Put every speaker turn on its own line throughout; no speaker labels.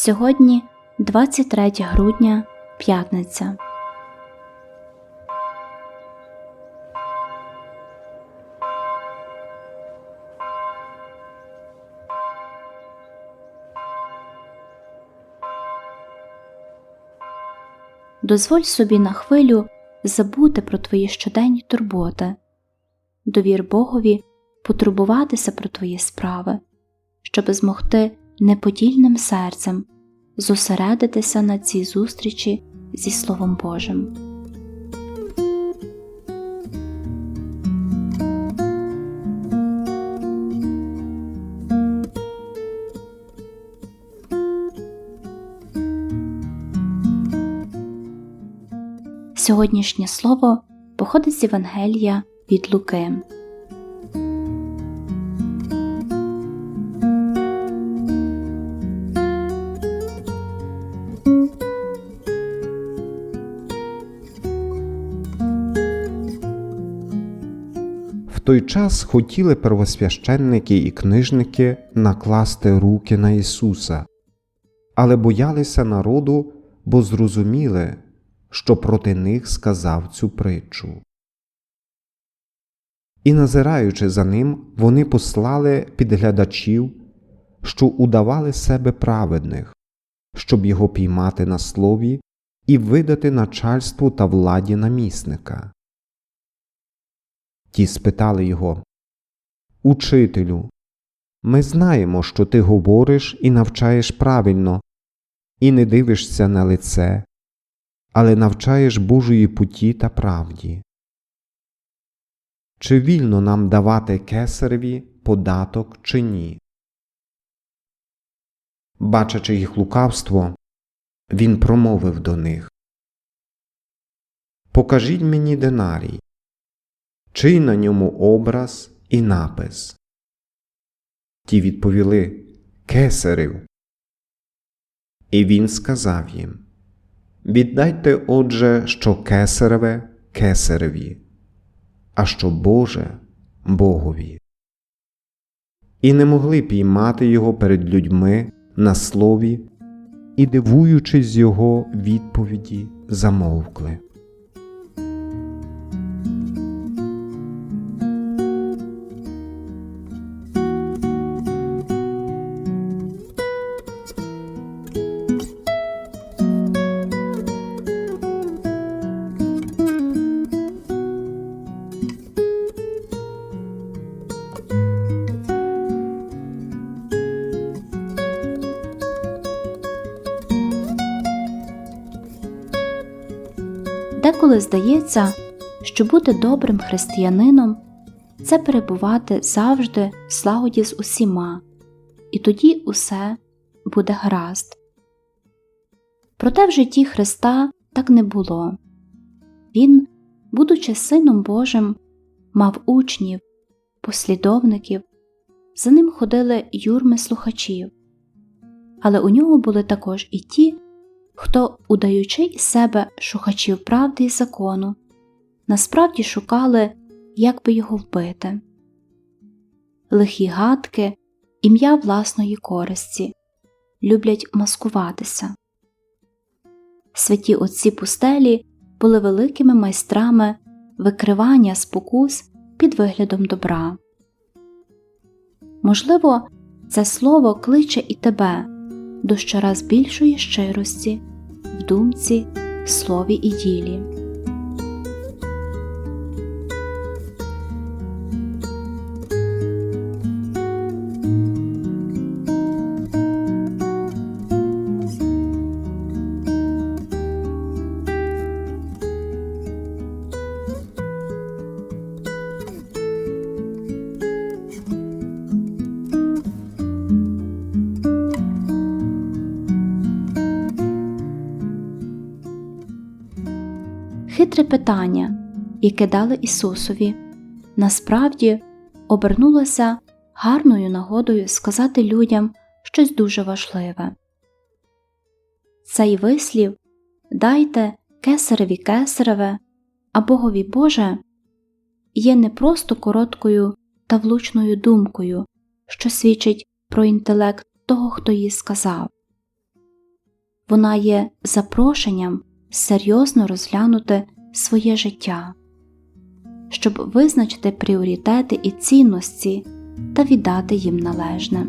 Сьогодні 23 грудня, п'ятниця. Дозволь собі на хвилю забути про твої щоденні турботи, довір Богові потурбуватися про твої справи, щоби змогти неподільним серцем зосередитися на цій зустрічі зі Словом Божим. Сьогоднішнє слово походить з Євангелія від Луки.
Той час хотіли первосвященники і книжники накласти руки на Ісуса, але боялися народу, бо зрозуміли, що проти них сказав цю притчу. І, назираючи за ним, вони послали підглядачів, що удавали себе праведних, щоб його піймати на слові і видати начальству та владі намісника. Ті спитали його Учителю, ми знаємо, що ти говориш і навчаєш правильно, і не дивишся на лице, але навчаєш Божої путі та правді. Чи вільно нам давати кесареві податок чи ні? Бачачи їх лукавство, він промовив до них Покажіть мені динарій чий на ньому образ і напис. Ті відповіли Кесарев. І він сказав їм Віддайте, отже, що кесареве кесареві, а що Боже Богові. І не могли піймати його перед людьми на слові, і, дивуючись його відповіді, замовкли.
Деколи здається, що бути добрим християнином це перебувати завжди в слагоді з усіма, і тоді усе буде гаразд. Проте в житті Христа так не було. Він, будучи Сином Божим, мав учнів, послідовників, за ним ходили юрми слухачів, але у нього були також і ті, хто, удаючи із себе шукачів правди і закону, насправді шукали, як би його вбити. Лихі гадки, ім'я власної користі, люблять маскуватися. Святі отці пустелі були великими майстрами викривання спокус під виглядом добра. Можливо, це слово кличе і тебе до щораз більшої щирості в думці, слові і ділі. Хитре питання, яке дали Ісусові, насправді обернулося гарною нагодою сказати людям щось дуже важливе. Цей вислів дайте кесареві кесареве, а Богові Боже є не просто короткою та влучною думкою, що свідчить про інтелект того, хто її сказав. вона є запрошенням серйозно розглянути своє життя, щоб визначити пріоритети і цінності та віддати їм належне.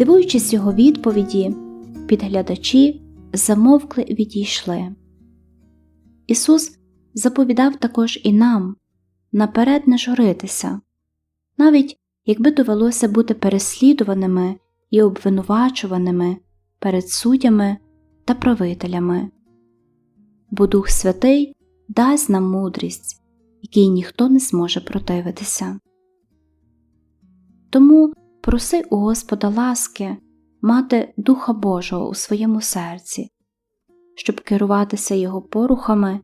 Дивуючись його відповіді, підглядачі замовкли і відійшли. Ісус заповідав також і нам наперед не журитися, навіть якби довелося бути переслідуваними і обвинувачуваними перед суддями та правителями, бо Дух Святий дасть нам мудрість, якій ніхто не зможе противитися. Тому проси у Господа ласки мати Духа Божого у своєму серці, щоб керуватися Його порухами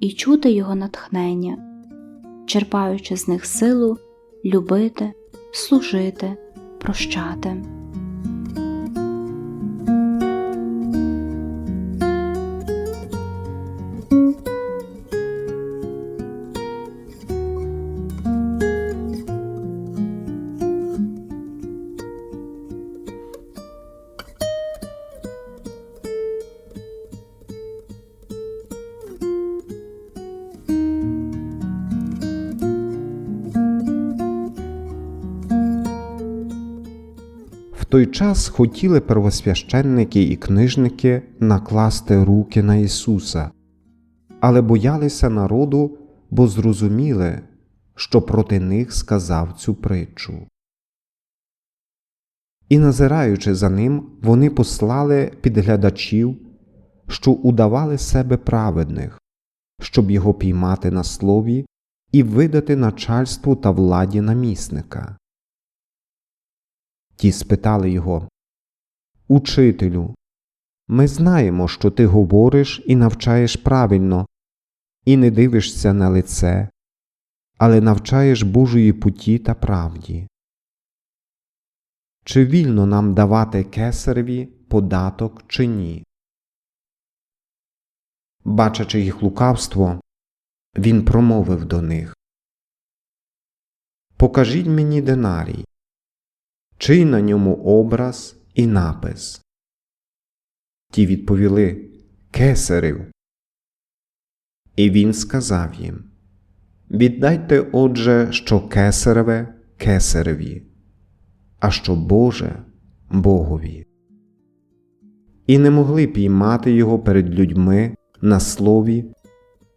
і чути Його натхнення, черпаючи з них силу любити, служити, прощати.
Той час хотіли первосвященники і книжники накласти руки на Ісуса, але боялися народу, бо зрозуміли, що проти них сказав цю притчу. І, назираючи за ним, вони послали підглядачів, що удавали себе праведних, щоб його піймати на слові і видати начальству та владі намісника. Ті спитали його Учителю, ми знаємо, що ти говориш і навчаєш правильно, і не дивишся на лице, але навчаєш Божої путі та правді. Чи вільно нам давати кесареві податок чи ні? Бачачи їх лукавство, він промовив до них Покажіть мені динарій чий на ньому образ і напис. Ті відповіли Кесарів. І він сказав їм Віддайте, отже, що кесареве кесареві, а що Боже Богові. І не могли піймати його перед людьми на слові,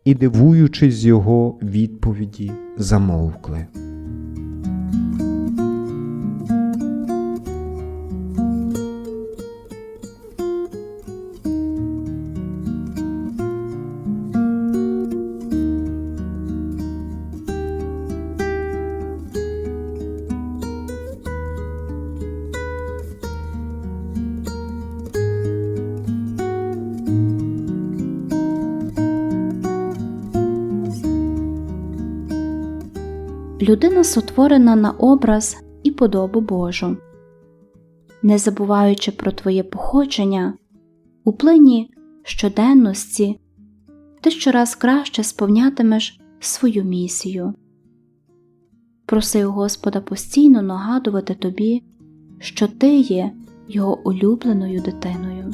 і, дивуючись його відповіді, замовкли.
Людина сотворена на образ і подобу Божу. Не забуваючи про твоє походження, у плині щоденності ти щораз краще сповнятимеш свою місію. Проси Господа постійно нагадувати тобі, що ти є його улюбленою дитиною.